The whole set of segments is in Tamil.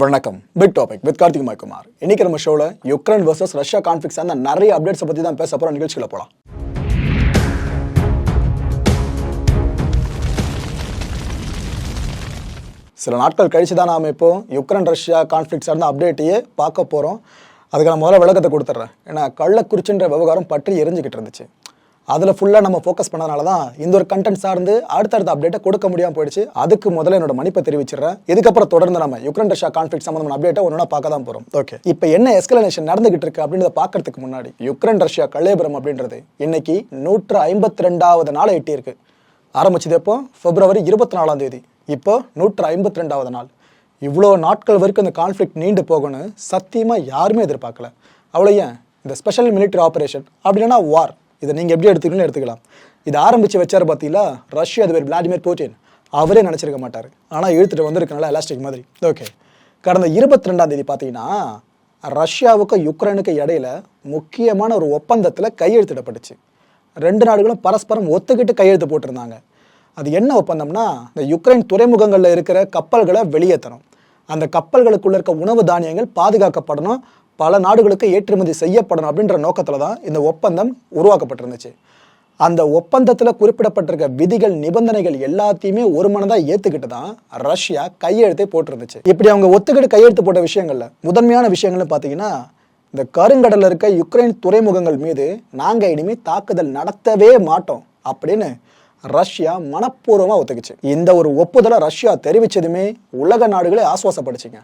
வணக்கம். Big topic with Karthik Maikumar இன்னைக்கு நம்ம ஷோல யுக்ரைன் வர்சஸ் ரஷ்யா கான்ஃபிளிக்ஸ் அந்த நிறைய அப்டேட்ஸ் பத்தி தான் பேச போறோம். நிகழ்ச்சிகளை போலாம். சில நாட்கள் கழிச்சு தான் நாம் இப்போ யுக்ரைன் ரஷ்யா கான்ஃப்ளிக்ஸ் சார்ந்த அப்டேட்டையே பார்க்க போகிறோம் அதுக்கு நான் முதல்ல விளக்கத்தை கொடுத்துட்றேன். ஏன்னா கள்ளக்குறிச்சின்ற விவகாரம் பற்றி எரிஞ்சுக்கிட்டு இருந்துச்சு. அதில் ஃபுல்லாக நம்ம ஃபோக்கஸ் பண்ணதுனால தான் இந்த ஒரு கண்டென்ட் சார்ந்து அடுத்தடுத்த அப்டேட்டை கொடுக்க முடியாமல் போயிடுச்சு. அதுக்கு முதல்ல என்னோட மன்னிப்பை தெரிவிச்சிடுறேன். இதுக்கப்புறம் தொடர்ந்து நம்ம யுக்ரைன் ரஷ்யா கான்ஃபிளிக் சம்மந்தமான அப்டேட்டை ஒன்றா பார்க்க தான் போகிறோம் ஓகே இப்போ என்ன எஸ்கலேஷன் நடந்துகிட்டு இருக்கு அப்படின்றத பார்க்கறதுக்கு முன்னாடி யுக்ரைன் ரஷ்யா கல்லேபுரம் அப்படின்றது இன்னைக்கு நூற்று ஐம்பத்தி ரெண்டாவது நாளை எட்டியிருக்கு. ஆரம்பிச்சது எப்போ? பிப்ரவரி இருபத்தி நாலாம் தேதி. இப்போ நூற்று ஐம்பத்தி ரெண்டாவது நாள். இவ்வளோ நாட்கள் வரைக்கும் இந்த கான்ஃப்ளிக்ட் நீண்டு போகணும்னு சத்தியமாக யாருமே எதிர்பார்க்கல. அவ்வளோ ஏன்? இந்த ஸ்பெஷல் மிலிட்டரி ஆப்ரேஷன் அப்படி இல்லைன்னா வார் இதை நீங்கள் எப்படி எடுத்துக்கணும்னு எடுத்துக்கலாம். இது ஆரம்பித்து வச்சார் பார்த்தீங்களா ரஷ்ய அதிபர் விளாடிமிர் புட்டின். அவரே நினச்சிருக்க மாட்டார். ஆனால் இழுத்துட்டு வந்திருக்கனால எலாஸ்டிக் மாதிரி. ஓகே கடந்த இருபத்தி ரெண்டாம் தேதி பார்த்தீங்கன்னா ரஷ்யாவுக்கும் யுக்ரைனுக்கும் இடையில முக்கியமான ஒரு ஒப்பந்தத்தில் கையெழுத்திடப்பட்டுச்சு. ரெண்டு நாடுகளும் பரஸ்பரம் ஒத்துக்கிட்டு கையெழுத்து போட்டிருந்தாங்க. அது என்ன ஒப்பந்தம்னா இந்த யுக்ரைன் துறைமுகங்களில் இருக்கிற கப்பல்களை வெளியேற்றணும் அந்த கப்பல்களுக்குள்ள இருக்க உணவு தானியங்கள் பாதுகாக்கப்படணும். பல நாடுகளுக்கு ஏற்றுமதி செய்யப்படணும் அப்படின்ற நோக்கத்தில் தான் இந்த ஒப்பந்தம் உருவாக்கப்பட்டிருந்துச்சு. அந்த ஒப்பந்தத்தில் குறிப்பிடப்பட்டிருக்க விதிகள் நிபந்தனைகள் எல்லாத்தையுமே ஒரு மனதாக ஏற்றுக்கிட்டு தான் ரஷ்யா கையெழுத்தே போட்டிருந்துச்சு. இப்படி அவங்க ஒத்துக்கிட்டு கையெழுத்து போட்ட விஷயங்களில் முதன்மையான விஷயங்கள்னு பார்த்தீங்கன்னா இந்த கருங்கடலில் இருக்க யுக்ரைன் துறைமுகங்கள் மீது நாங்கள் இனிமேல் தாக்குதல் நடத்தவே மாட்டோம் அப்படின்னு ரஷ்யா மனப்பூர்வமாக ஒத்துக்குச்சு. இந்த ஒரு ஒப்புதலை ரஷ்யா தெரிவித்ததுமே உலக நாடுகளே ஆசுவாசப்படுச்சுங்க.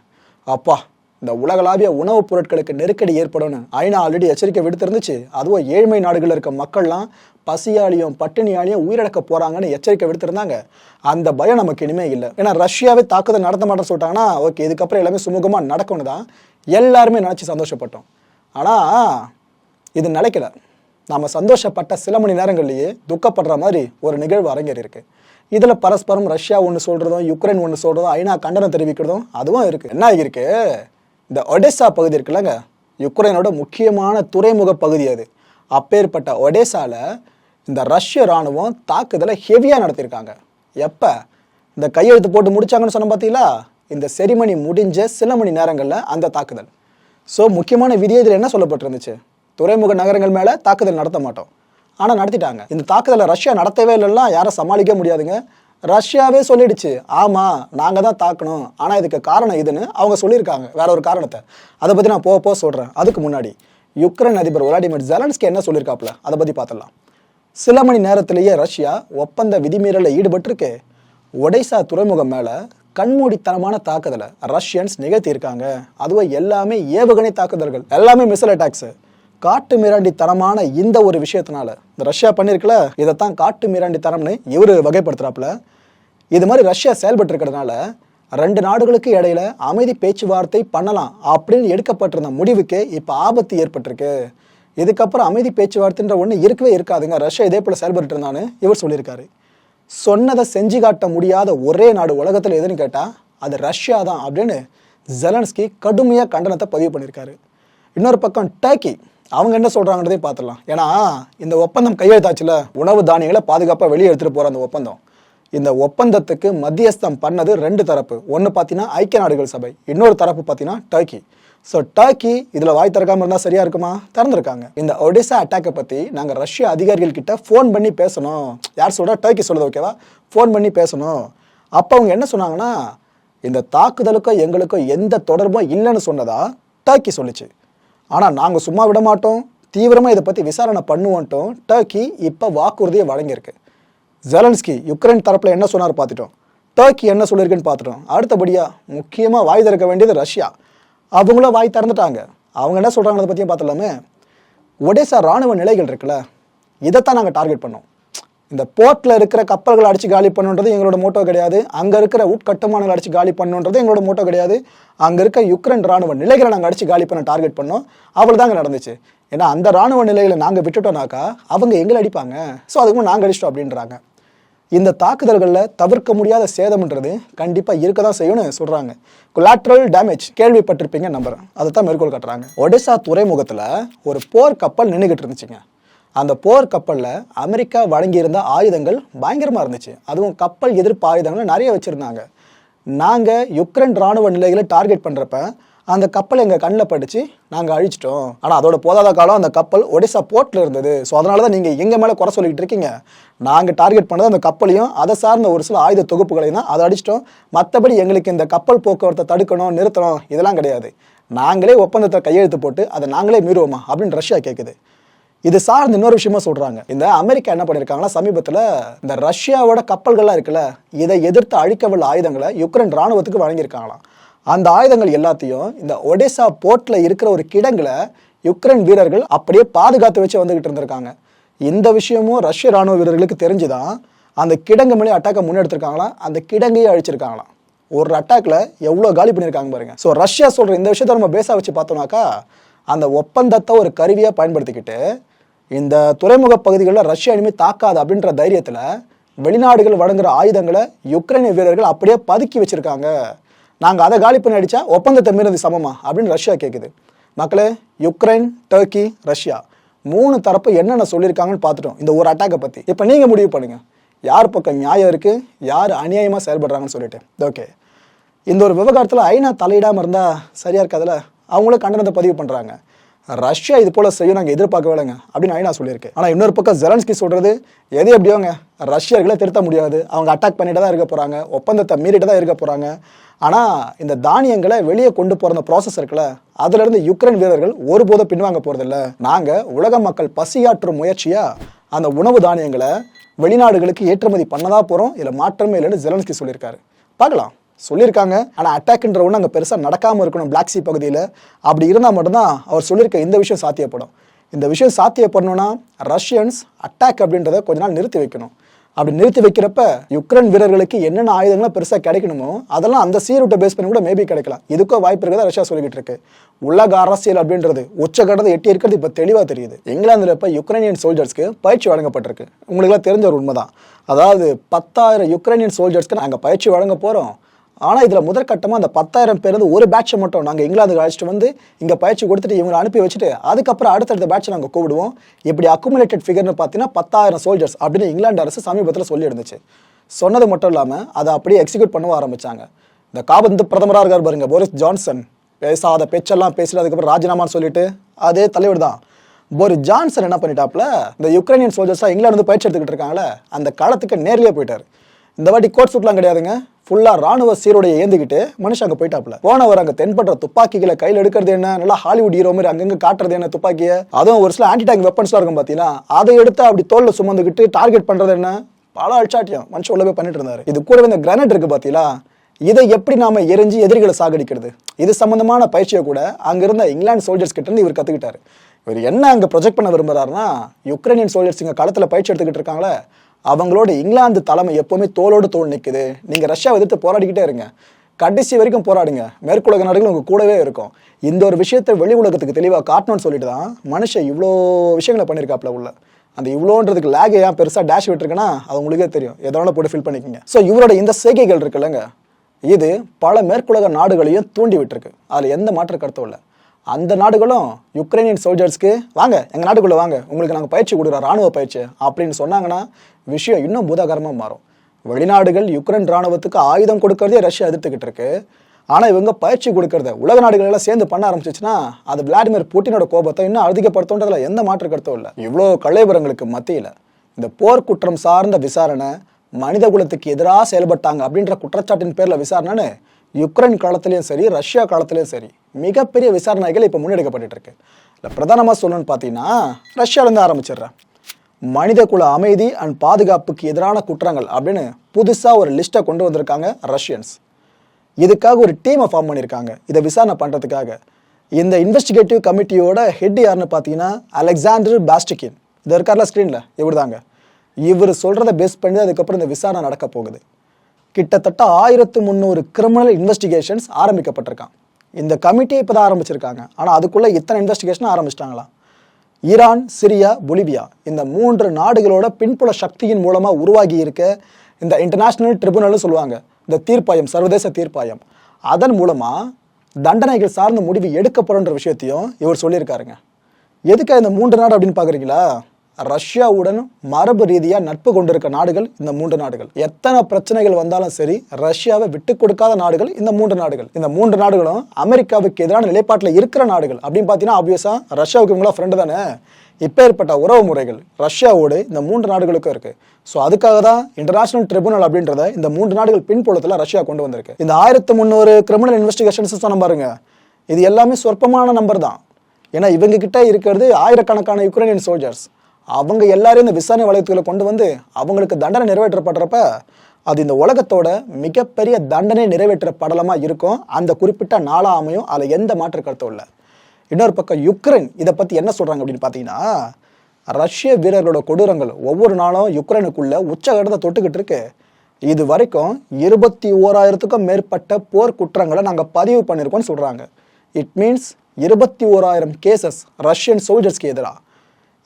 அப்பா இந்த உலகளாவிய உணவுப் பொருட்களுக்கு நெருக்கடி ஏற்படும்னு ஐநா ஆல்ரெடி எச்சரிக்கை விடுத்திருந்துச்சு. அதுவும் ஏழ்மை நாடுகளில் இருக்க மக்கள்லாம் பசியாலையும் பட்டினியாலையும் உயிரிழக்க போகிறாங்கன்னு எச்சரிக்கை விடுத்திருந்தாங்க. அந்த பயம் நமக்கு இனிமே இல்லை. ஏன்னா ரஷ்யாவே தாக்குதல் நடத்த மாட்டேன்னு சொல்லிட்டாங்கன்னா ஓகே இதுக்கப்புறம் எல்லாமே சுமூகமாக நடக்கணும் தான் எல்லாருமே நினச்சி சந்தோஷப்பட்டோம். ஆனால் இது நிலைக்கல. நாம் சந்தோஷப்பட்ட சில மணி நேரங்கள்லேயே துக்கப்படுற மாதிரி ஒரு நிகழ்வு அரங்கேறி இருக்குது இதில் பரஸ்பரம் ரஷ்யா ஒன்று சொல்கிறதும் யுக்ரைன் ஒன்று சொல்கிறதும் ஐநா கண்டனம் தெரிவிக்கிறதும் அதுவும் இருக்குது என்ன ஆகியிருக்கு? இந்த ஒடேசா பகுதி இருக்குல்லங்க யுக்ரைனோட முக்கியமான துறைமுக பகுதி அது. அப்பேற்பட்ட ஒடேசாவில் இந்த ரஷ்ய ராணுவம் தாக்குதலை ஹெவியாக நடத்தியிருக்காங்க. எப்போ? இந்த கையெழுத்து போட்டு முடிச்சாங்கன்னு சொன்ன பார்த்தீங்களா இந்த செரிமனி முடிஞ்ச சில மணி நேரங்களில் அந்த தாக்குதல். ஸோ முக்கியமான விதி இதில் என்ன சொல்லப்பட்டிருந்துச்சு? துறைமுக நகரங்கள் மேலே தாக்குதல் நடத்த மாட்டோம். ஆனால் நடத்திட்டாங்க. இந்த தாக்குதலை ரஷ்யா நடத்தவே இல்லைன்னா யாரும் சமாளிக்க முடியாதுங்க. ரஷ்யாவே சொல்லிடுச்சு. ஆமாம் நாங்கள் தான் தாக்கணும். ஆனால் இதுக்கு காரணம் இதுன்னு அவங்க சொல்லியிருக்காங்க. வேற ஒரு காரணத்தை. அதை பற்றி நான் போக போக சொல்கிறேன் அதுக்கு முன்னாடி யுக்ரைன் அதிபர் விளாடிமிர் ஜெலன்ஸ்கி என்ன சொல்லியிருக்காப்புல? அதை பற்றி பார்த்துடலாம். சில மணி நேரத்திலேயே ரஷ்யா ஒப்பந்த விதிமீறலில் ஈடுபட்டிருக்கு. ஒடைசா துறைமுகம் மேலே கண்மூடித்தனமான தாக்குதலை ரஷ்யன்ஸ் நிகழ்த்தியிருக்காங்க. அதுவும் எல்லாமே ஏவுகணை தாக்குதல்கள். எல்லாமே மிசல் அட்டாக்ஸ் காட்டு மிராண்டித்தனமான இந்த ஒரு விஷயத்தினால இந்த ரஷ்யா பண்ணியிருக்கல இதைத்தான் காட்டு மிராண்டித்தனம்னு இவர் வகைப்படுத்துகிறாப்புல இது மாதிரி ரஷ்யா செயல்பட்டு இருக்கிறதுனால ரெண்டு நாடுகளுக்கு இடையில அமைதி பேச்சுவார்த்தை பண்ணலாம் அப்படின்னு எடுக்கப்பட்டிருந்த முடிவுக்கு இப்போ ஆபத்து ஏற்பட்டிருக்கு. இதுக்கப்புறம் அமைதி பேச்சுவார்த்தைன்ற ஒன்று இருக்கவே இருக்காதுங்க. ரஷ்யா இதே போல் செயல்பட்டு இருந்தான்னு இவர் சொல்லியிருக்காரு. சொன்னதை செஞ்சு காட்ட முடியாத ஒரே நாடு உலகத்தில் எதுன்னு கேட்டால் அது ரஷ்யா தான் அப்படின்னு ஜெலன்ஸ்கி கடுமையாக கண்டனத்தை பதிவு பண்ணியிருக்காரு. இன்னொரு பக்கம் டர்க்கி அவங்க என்ன சொல்கிறாங்கன்றதே பார்த்துடலாம் ஏன்னா இந்த ஒப்பந்தம் கையெழுத்தாச்சுல உணவு தானியங்களை பாதுகாப்பாக வெளியே எடுத்துகிட்டு போகிற அந்த ஒப்பந்தம். இந்த ஒப்பந்தத்துக்கு மத்தியஸ்தம் பண்ணது ரெண்டு தரப்பு. ஒன்று பார்த்தீங்கன்னா ஐக்கிய நாடுகள் சபை இன்னொரு தரப்பு பார்த்தீங்கன்னா டர்க்கி. ஸோ டர்க்கி இதில் வாய் திறக்காமல் இருந்தால் சரியாக இருக்குமா? திறந்துருக்காங்க. இந்த ஒடிசா அட்டாக்கை பற்றி நாங்கள் ரஷ்ய அதிகாரிகள் கிட்ட ஃபோன் பண்ணி பேசணும். யார் சொல்கிறா டர்க்கி சொல்லுது ஓகேவா ஃபோன் பண்ணி பேசணும். அப்போ அவங்க என்ன சொன்னாங்கன்னா இந்த தாக்குதலுக்கும் எங்களுக்கும் எந்த தொடர்பும் இல்லைன்னு சொன்னதா டர்க்கி சொல்லுச்சு. ஆனால் நாங்கள் சும்மா விட மாட்டோம் தீவிரமாக இதை பற்றி விசாரணை பண்ணுவோன்ட்டோம். டர்க்கி இப்போ வாக்குறுதியை வழங்கியிருக்கு. ஜெலன்ஸ்கி யுக்ரைன் தரப்பில் என்ன சொன்னார் பார்த்துட்டோம். டர்க்கி என்ன சொல்லியிருக்குன்னு பார்த்துட்டோம். அடுத்தபடியாக முக்கியமாக வாய் திறக்க வேண்டியது ரஷ்யா. அவங்களும் வாய் திறந்துட்டாங்க. அவங்க என்ன சொல்கிறாங்க அதை பற்றியும் பார்த்துலாமே ஒடேசா ராணுவ நிலைகள் இருக்குல்ல இதைத்தான் நாங்கள் டார்கெட் பண்ணோம். இந்த போர்ட்டில் இருக்கிற கப்பல்களை அடித்து காலி பண்ணுன்றது எங்களோட மோட்டோ கிடையாது. அங்கே இருக்கிற உட்கட்டுமானங்களை அடித்து காலி பண்ணுன்றது எங்களோட மோட்டோ கிடையாது. அங்கே இருக்க யுக்ரைன் ராணுவ நிலைகளை நாங்கள் அடித்து காலி பண்ண டார்கெட் பண்ணோம். அவ்வளோ தாங்க நடந்துச்சு. ஏன்னா அந்த ராணுவ நிலைகளை நாங்கள் விட்டுட்டோம்னாக்கா அவங்க எங்களை அடிப்பாங்க. ஸோ அதுக்கு நாங்கள் அடிச்சிட்டோம் அப்படின்றாங்க. இந்த தாக்குதல்களில் தவிர்க்க முடியாத சேதம்ன்றது கண்டிப்பாக இருக்க தான் செய்யும்னு சொல்கிறாங்க கொலாட்ரல் டேமேஜ் கேள்விப்பட்டிருப்பீங்க நம்புறேன். அதை தான் மேற்கோள் காட்டுறாங்க. ஒடிசா துறைமுகத்தில் ஒரு போர் கப்பல் நின்றுக்கிட்டு இருந்துச்சுங்க. அந்த போர் கப்பலில் அமெரிக்கா வழங்கியிருந்த ஆயுதங்கள் பயங்கரமாக இருந்துச்சு. அதுவும் கப்பல் எதிர்ப்பு ஆயுதங்கள் நிறைய வச்சுருந்தாங்க. நாங்கள் யுக்ரைன் ராணுவ நிலைகளை டார்கெட் பண்ணுறப்ப அந்த கப்பல் எங்கள் கண்ணில் படித்து நாங்கள் அழிச்சிட்டோம். ஆனால் அதோட போதாத காலம் அந்த கப்பல் ஒடிசா போர்ட்டில் இருந்தது. ஸோ அதனால தான் நீங்கள் எங்கள் மேலே குறை சொல்லிக்கிட்டு இருக்கீங்க? நாங்கள் டார்கெட் பண்ணது அந்த கப்பலையும் அதை சார்ந்த ஒரு சில ஆயுத தொகுப்புகளையும் தான் அதை அடிச்சிட்டோம் மற்றபடி எங்களுக்கு இந்த கப்பல் போக்குவரத்தை தடுக்கணும் நிறுத்தணும் இதெல்லாம் கிடையாது. நாங்களே ஒப்பந்தத்தை கையெழுத்து போட்டு அதை நாங்களே மீறுவோமா அப்படின்னு ரஷ்யா கேட்குது இது சார்ந்த இன்னொரு விஷயமா சொல்றாங்க. இந்த அமெரிக்கா என்ன பண்ணிருக்காங்கன்னா சமீபத்துல இந்த ரஷ்யாவோட கப்பல்கள்லாம் இருக்குல்ல இதை எதிர்த்து அழிக்கவல்ல ஆயுதங்களை யுக்ரைன் ராணுவத்துக்கு வழங்கியிருக்காங்களாம். அந்த ஆயுதங்கள் எல்லாத்தையும் இந்த ஒடேசா போர்ட்ல இருக்கிற ஒரு கிடங்குல யுக்ரைன் வீரர்கள் அப்படியே பாதுகாத்து வச்சு வந்துகிட்டு இருந்திருக்காங்க. இந்த விஷயமும் ரஷ்ய ராணுவ வீரர்களுக்கு தெரிஞ்சுதான் அந்த கிடங்கு மேலே அட்டாக்கை முன்னெடுத்திருக்காங்களாம் அந்த கிடங்கையே அழிச்சிருக்காங்களாம். ஒரு அட்டாக்ல எவ்வளோ காலி பண்ணியிருக்காங்க பாருங்க. ஸோ ரஷ்யா சொல்ற இந்த விஷயத்த நம்ம பேச வச்சு பார்த்தோம்னாக்கா அந்த ஒப்பந்தத்தை ஒரு கருவியாக பயன்படுத்திக்கிட்டு இந்த துறைமுக பகுதிகளில் ரஷ்யா இனிமேல் தாக்காது அப்படின்ற தைரியத்தில் வெளிநாடுகள் வழங்குற ஆயுதங்களை யுக்ரைனிய வீரர்கள் அப்படியே பதுக்கி வச்சுருக்காங்க. நாங்கள் அதை காலி பண்ணி அடித்தா ஒப்பந்தத்தை மீறது சமமா அப்படின்னு ரஷ்யா கேட்குது மக்களே யுக்ரைன் டர்க்கி ரஷ்யா மூணு தரப்பு என்னென்ன சொல்லியிருக்காங்கன்னு பார்த்துட்டோம். இந்த ஒரு அட்டாக்கை பற்றி இப்போ நீங்கள் முடிவு பண்ணுங்க. யார் பக்கம் நியாயம் இருக்குது யார் அநியாயமாக செயல்படுறாங்கன்னு சொல்லிட்டு. ஓகே. இந்த ஒரு விவகாரத்தில் ஐநா தலையிடாமல் இருந்தால் சரியாக இருக்காதுல்ல? அவங்களும் கண்டனத்தை பதிவு பண்ணுறாங்க ரஷ்யா இது போல செய்யும் நாங்கள் எதிர்பார்க்கவில்லைங்க அப்படின்னு ஐநா சொல்லியிருக்கேன் ஆனால் இன்னொரு பக்கம் ஜெலன்ஸ்கி சொல்கிறது எது எப்படியோங்க ரஷ்யர்களை திருத்த முடியாது. அவங்க அட்டாக் பண்ணிட்டு தான் இருக்க போகிறாங்க ஒப்பந்தத்தை மீறிட்டு தான் இருக்க போகிறாங்க ஆனால் இந்த தானியங்களை வெளியே கொண்டு போகிற அந்த ப்ராசஸ் இருக்குல்ல அதுலேருந்து யுக்ரைன் வீரர்கள் ஒருபோதும் பின்வாங்க போகிறதில்ல நாங்கள் உலக மக்கள் பசியாற்றும் முயற்சியாக அந்த உணவு தானியங்களை வெளிநாடுகளுக்கு ஏற்றுமதி பண்ணதான் போகிறோம் இதில் மாற்றமே இல்லைன்னு ஜெலன்ஸ்கி சொல்லியிருக்காரு. பார்க்கலாம். சொல்லியிருக்காங்க. ஆனால் அட்டாக்ன்ற ஒன்று அங்கே பெருசாக நடக்காமல் இருக்கணும் பிளாக் சி பகுதியில். அப்படி இருந்தால் மட்டும்தான் அவர் சொல்லியிருக்க இந்த விஷயம் சாத்தியப்படும். இந்த விஷயம் சாத்தியப்படணும்னா ரஷ்யன்ஸ் அட்டாக் அப்படின்றத கொஞ்ச நாள் நிறுத்தி வைக்கணும். அப்படி நிறுத்தி வைக்கிறப்ப யுக்ரைன் வீரர்களுக்கு என்னென்ன ஆயுதங்கள்லாம் பெருசாக கிடைக்கணுமோ அதெல்லாம் அந்த சீரூட்டை பேஸ் பண்ணி கூட மேபி கிடைக்கலாம். இதுக்கும் வாய்ப்பு இருக்கிறதா ரஷ்யா சொல்லிக்கிட்டு இருக்கு. உலக அரசியல் அப்படின்றது உச்சகட்டத்தை எட்டி இருக்கிறது இப்போ தெளிவாக தெரியுது. இங்கிலாந்தில் இப்போ யுக்ரைனியன் சோல்ஜர்ஸ்க்கு பயிற்சி வழங்கப்பட்டிருக்கு. உங்களுக்குலாம் தெரிஞ்ச ஒரு உண்மை தான் அதாவது பத்தாயிரம் யுக்ரைனியன் சோல்ஜர்ஸ்க்கு நாங்கள் பயிற்சி வழங்க போகிறோம் ஆனால் இதில் முதற்கட்டமாக அந்த பத்தாயிரம் பேர் வந்து ஒரு பேட்சை மட்டும் நாங்கள் இங்கிலாந்துக்கு அழைச்சிட்டு வந்து இங்கே பயிற்சி கொடுத்துட்டு இவங்களை அனுப்பி வச்சுட்டு அதுக்கப்புறம் அடுத்தடுத்த பேட்சை நாங்கள் கூப்பிடுவோம். இப்படி அக்குமுலேட்டட் ஃபிகர்னு பார்த்தீங்கன்னா பத்தாயிரம் சோல்ஜர்ஸ் அப்படின்னு இங்கிலாந்து அரசு சமீபத்தில் சொல்லி இருந்துச்சு சொன்னது மட்டும் இல்லாமல் அதை அப்படியே எக்ஸிக்யூட் பண்ணவும் ஆரம்பித்தாங்க இந்த காபந்து பிரதமராக இருக்கார் பாருங்க போரிஸ் ஜான்சன். பேசாத பேச்செல்லாம் பேசிட்டு அதுக்கப்புறம் ராஜினாமான்னு சொல்லிட்டு அதே தலைவர் தான். போரிஸ் ஜான்சன் என்ன பண்ணிட்டாப்ல இந்த யுக்ரைனியன் சோல்ஜர்ஸாக இங்கிலாந்து வந்து பயிற்சி எடுத்துக்கிட்டு இருக்காங்களே அந்த காலத்துக்கு நேர்லயே போயிட்டார். இந்த வாட்டி கோட் சூட்லாம் கிடையாதுங்க. ஃபுல்லாக ராணுவ சீருடைய ஏந்திக்கிட்டு மனுஷன் அங்கே போயிட்டாப்ல போனவர் அங்கே தென்படுற துப்பாக்கிகளை கையில் எடுக்கிறது என்ன? நல்லா ஹாலிவுட் ஹீரோ மாதிரி அங்கங்க காட்டுறது என்ன துப்பாக்கியை? அதுவும் ஒரு சில ஆன்டி டேங்க் வெப்பன்ஸ்லாம் இருக்கும் பார்த்தீங்கன்னா அதை எடுத்து அப்படி தோல்ல சுமந்துக்கிட்டு டார்கெட் பண்ணுறது என்ன? பல அழிச்சாட்டியம் மனுஷன் உள்ள போய் பண்ணிட்டு இருந்தாரு. இது கூடவே இந்த கிரானைட் இருக்கு பார்த்தீங்களா இதை எப்படி நாம எரிஞ்சு எதிரிகளை சாகடிக்கிறது? இது சம்பந்தமான பயிற்சியை கூட அங்கிருந்த இங்கிலாந்து சோல்ஜர்ஸ் கிட்ட இருந்து இவர் கத்துக்கிட்டாரு. இவர் என்ன அங்க ப்ரொஜெக்ட் பண்ண விரும்புறாருன்னா யுக்ரைனியன் சோல்ஜர்ஸ் இங்க களத்துல பயிற்சி எடுத்துக்கிட்டு இருக்காங்களே அவங்களோட இங்கிலாந்து தலைமை எப்பவுமே தோளோடு தோள் நிற்குது நீங்கள் ரஷ்யா எதிர்த்து போராடிக்கிட்டே இருங்க. கடைசி வரைக்கும் போராடுங்க. மேற்குலக நாடுகள் உங்கள் கூடவே இருக்கும். இந்த ஒரு விஷயத்தை வெளி உலகத்துக்கு தெளிவாக காட்டணும்னு சொல்லிட்டு தான் மனுஷன் இவ்வளோ விஷயங்களை பண்ணியிருக்காப்ல உள்ள. அந்த இவ்வளோன்றதுக்கு லேக் ஏன் பெருசாக டேஷ் விட்டுருக்குன்னா அது உங்களுக்கே தெரியும். எதனால போட்டு ஃபில் பண்ணிக்கோங்க. ஸோ இவரோட இந்த செய்கைகள் இருக்குல்லங்க. இது பல மேற்குலக நாடுகளையும் தூண்டி விட்டுருக்கு. அதில் எந்த மாற்று கருத்தும் இல்லை. அந்த நாடுகளும் யுக்ரைனியன் சோல்ஜர்ஸ்க்கு வாங்க எங்கள் நாட்டுக்குள்ளே வாங்க உங்களுக்கு நாங்கள் பயிற்சி கொடுக்குறோம் ராணுவ பயிற்சி அப்படின்னு சொன்னாங்கன்னா விஷயம் இன்னும் பூதாகரமாக மாறும். வெளிநாடுகள் யுக்ரைன் ராணுவத்துக்கு ஆயுதம் கொடுக்கறதே ரஷ்யா எதிர்த்துக்கிட்டு இருக்கு. ஆனால் இவங்க பயிற்சி கொடுக்கறத உலக நாடுகளெல்லாம் சேர்ந்து பண்ண ஆரம்பிச்சிச்சுன்னா அது விளாடிமிர் புட்டினோட கோபத்தை இன்னும் அதிகப்படுத்துன்றதுல எந்த மாற்று கருத்தும் இல்லை. இவ்வளோ கலைபுரங்களுக்கு மத்தியில் இந்த போர்க்குற்றம் சார்ந்த விசாரணை மனித குலத்துக்கு எதிராக செயல்பட்டாங்க அப்படின்ற குற்றச்சாட்டின் பேரில் விசாரணைன்னு யுக்ரைன் காலத்திலையும் சரி ரஷ்யா காலத்திலையும் சரி மிகப்பெரிய விசாரணைகள் இப்போ முன்னெடுக்கப்பட்டு இருக்கு. இல்லை பிரதானமாக சொல்லணும்னு பார்த்தீங்கன்னா ரஷ்யாவிலேருந்து ஆரம்பிச்சிடுறேன் மனித குல அமைதி அண்ட் பாதுகாப்புக்கு எதிரான குற்றங்கள் அப்படின்னு புதுசாக ஒரு லிஸ்ட்டை கொண்டு வந்திருக்காங்க ரஷ்யன்ஸ். இதுக்காக ஒரு டீமை ஃபார்ம் பண்ணியிருக்காங்க. இதை விசாரணை பண்ணுறதுக்காக இந்த இன்வெஸ்டிகேட்டிவ் கமிட்டியோட ஹெட் யாருன்னு பார்த்தீங்கன்னா அலெக்சாண்டர் பாஸ்டிகின் இது இருக்கார்ல ஸ்க்ரீனில் இவர் தாங்க இவர் சொல்கிறத பேஸ் பண்ணி அதுக்கப்புறம் இந்த விசாரணை நடக்க போகுது. கிட்டத்தட்ட ஆயிரத்து முந்நூறு கிரிமினல் இன்வெஸ்டிகேஷன்ஸ் ஆரம்பிக்கப்பட்டிருக்கான் இந்த கமிட்டியை இப்போ தான் ஆரம்பிச்சிருக்காங்க. ஆனால் அதுக்குள்ளே இத்தனை இன்வெஸ்டிகேஷன் ஆரம்பிச்சிட்டாங்களாம் ஈரான் சிரியா பொலிவியா இந்த மூன்று நாடுகளோட பின்புல சக்தியின் மூலமாக உருவாகி இருக்க இந்த இன்டர்நேஷனல் ட்ரிபுனல்னு சொல்லுவாங்க. இந்த தீர்ப்பாயம் சர்வதேச தீர்ப்பாயம். அதன் மூலமாக தண்டனைகள் சார்ந்த முடிவு எடுக்கப்படும்ன்ற விஷயத்தையும் இவர் சொல்லியிருக்காருங்க. எதுக்காக இந்த மூன்று நாடு அப்படின்னு பார்க்குறீங்களா ரஷ்யாவுடன் மரபு ரீதியாக நட்பு கொண்டிருக்க நாடுகள் இந்த மூன்று நாடுகள். எத்தனை பிரச்சனைகள் வந்தாலும் சரி ரஷ்யாவை விட்டு கொடுக்காத நாடுகள் இந்த மூன்று நாடுகள். இந்த மூன்று நாடுகளும் அமெரிக்காவுக்கு எதிரான நிலைப்பாட்டில் இருக்கிற நாடுகள். அப்படின்னு பார்த்தீங்கன்னா ஆப்வியஸாக ரஷ்யாவுக்கு இவங்களா ஃப்ரெண்டு தானே? இப்பேற்பட்ட உறவு முறைகள். ரஷ்யாவோடு இந்த மூன்று நாடுகளுக்கும் இருக்கு. ஸோ அதுக்காக தான் இன்டர்நேஷனல் ட்ரிபுனல் அப்படின்றத இந்த மூன்று நாடுகள் பின்புலத்தில் ரஷ்யா கொண்டு வந்திருக்கு. இந்த ஆயிரத்து முந்நூறு கிரிமினல் இன்வெஸ்டிகேஷன்ஸ் சொன்ன பாருங்க. இது எல்லாமே சொற்பமான நம்பர் தான். ஏன்னா இவங்க கிட்ட இருக்கிறது ஆயிரக்கணக்கான யுக்ரைனியன் சோல்ஜர்ஸ் அவங்க எல்லாரையும் இந்த விசாரணை வளையத்துக்குள்ள கொண்டு வந்து அவங்களுக்கு தண்டனை நிறைவேற்றப்படுறப்ப அது இந்த உலகத்தோட மிகப்பெரிய தண்டனை நிறைவேற்ற படலமாக இருக்கும். அந்த குறிப்பிட்ட நாளாக அமையும் அதில் எந்த மாற்று கருத்தும் இல்லை. இன்னொரு பக்கம் யுக்ரைன் இதை பற்றி என்ன சொல்கிறாங்க அப்படின்னு பார்த்தீங்கன்னா ரஷ்ய வீரர்களோட கொடூரங்கள் ஒவ்வொரு நாளும் யுக்ரைனுக்குள்ள உச்சகட்டத்தை தொட்டுக்கிட்டு இருக்கு. இது வரைக்கும் இருபத்தி ஓராயிரத்துக்கும் மேற்பட்ட போர் குற்றங்களை நாங்கள் பதிவு பண்ணியிருக்கோம்னு சொல்கிறாங்க இட் மீன்ஸ் இருபத்தி ஓராயிரம் கேசஸ் ரஷ்யன் சோல்ஜர்ஸ்க்கு எதிராக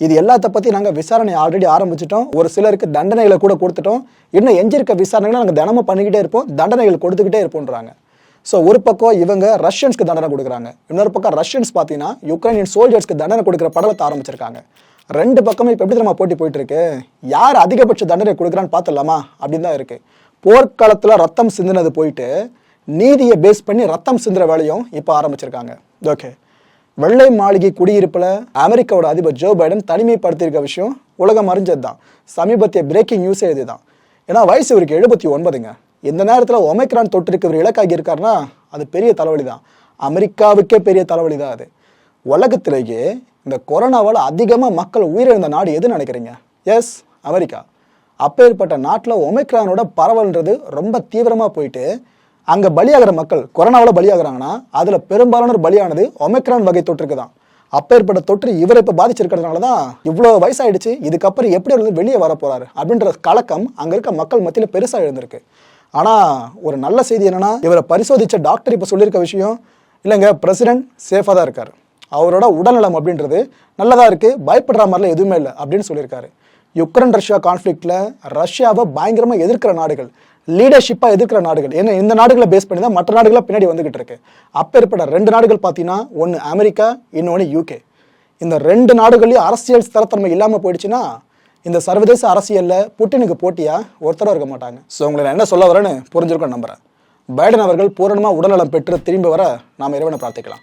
இது எல்லாத்த பற்றி நாங்கள் விசாரணை ஆல்ரெடி ஆரம்பிச்சிட்டோம். ஒரு சிலருக்கு தண்டனைகளை கூட கொடுத்துட்டோம். இன்னும் எஞ்சிருக்க விசாரணைகளை நாங்கள் தினமும் பண்ணிக்கிட்டே இருப்போம். தண்டனைகள் கொடுத்துக்கிட்டே இருப்போன்றாங்க. ஸோ ஒரு பக்கம் இவங்க ரஷ்யன்ஸ்க்கு தண்டனை கொடுக்குறாங்க. இன்னொரு பக்கம் ரஷ்யன்ஸ் பார்த்தீங்கன்னா யுக்ரைனியன் சோல்ஜர்ஸ்க்கு தண்டனை கொடுக்குற படலத்தை ஆரம்பிச்சிருக்காங்க. ரெண்டு பக்கமும் இப்போ எப்படி நம்ம போட்டி போயிட்டு இருக்கு யார் அதிகபட்ச தண்டனை கொடுக்குறான்னு பார்த்துடலாமா அப்படின்னு தான் இருக்கு. போர்க்காலத்தில் ரத்தம் சிந்தினது போயிட்டு நீதியை பேஸ் பண்ணி ரத்தம் சிந்துற வேலையும் இப்போ ஆரம்பிச்சிருக்காங்க. ஓகே வெள்ளை மாளிகை குடியிருப்பில் அமெரிக்காவோட அதிபர் ஜோ பைடன் தனிமைப்படுத்தியிருக்க விஷயம் உலகம் அறிஞ்சது தான் சமீபத்திய பிரேக்கிங் நியூஸே இதுதான் ஏன்னா வயசு இவருக்கு எழுபத்தி ஒன்பதுங்க. இந்த நேரத்தில் ஒமைக்ரான் தொற்றுக்கு இவர் இலக்காகி இருக்காருன்னா அது பெரிய தலைவலி தான் அமெரிக்காவுக்கே பெரிய தலைவலி தான் அது. உலகத்திலேயே இந்த கொரோனாவால் அதிகமாக மக்கள் உயிரிழந்த நாடு எதுன்னு நினைக்கிறீங்க? Yes America. அப்பேற்பட்ட நாட்டில் ஒமைக்ரானோட பரவல்ன்றது ரொம்ப தீவிரமாக போயிட்டு அங்கே பலியாகிற மக்கள் கொரோனாவில் பலியாகிறாங்கன்னா அதில் பெரும்பாலானோர் பலியானது ஒமைக்ரான் வகை தொற்றுக்கு தான் அப்பேற்பட்ட தொற்று இவரை இப்போ பாதிச்சிருக்கிறதுனால தான் இவ்வளோ வயசாயிடுச்சு இதுக்கப்புறம் எப்படி இருந்து வெளியே வர போறாரு அப்படின்ற கலக்கம் அங்கே இருக்க மக்கள் மத்தியில் பெருசாக எழுந்திருக்கு. ஆனால் ஒரு நல்ல செய்தி என்னென்னா இவரை பரிசோதித்த டாக்டர் இப்போ சொல்லியிருக்க விஷயம் இல்லைங்க பிரசிடென்ட் சேஃபாக தான் இருக்கார். அவரோட உடல்நலம் அப்படின்றது நல்லதாக இருக்குது பயப்படுற மாதிரிலாம் எதுவுமே இல்லை அப்படின்னு சொல்லியிருக்காரு. யுக்ரைன் ரஷ்யா கான்ஃப்ளிக்டில் ரஷ்யாவை பயங்கரமாக எதிர்க்கிற நாடுகள் லீடர்ஷிப்பாக எதிர்க்கிற நாடுகள். ஏன்னா இந்த நாடுகளை பேஸ் பண்ணி தான் மற்ற நாடுகளாக பின்னாடி வந்துகிட்டு இருக்கு. அப்பேற்பட்ட ரெண்டு நாடுகள் பார்த்தீங்கன்னா ஒன்று அமெரிக்கா இன்னொன்று யூகே இந்த ரெண்டு நாடுகள்லையும் அரசியல் ஸ்திரத்தன்மை இல்லாமல் போயிடுச்சுன்னா இந்த சர்வதேச அரசியலில் புட்டினுக்கு போட்டியாக ஒருத்தரும் இருக்க மாட்டாங்க. ஸோ உங்களை நான் என்ன சொல்ல வரேன்னு புரிஞ்சிருக்கோம் நம்புறேன். பைடன் அவர்கள் பூரணமாக உடல்நலம் பெற்று திரும்பி வர நாம் இறைவனை பிரார்த்திக்கலாம்.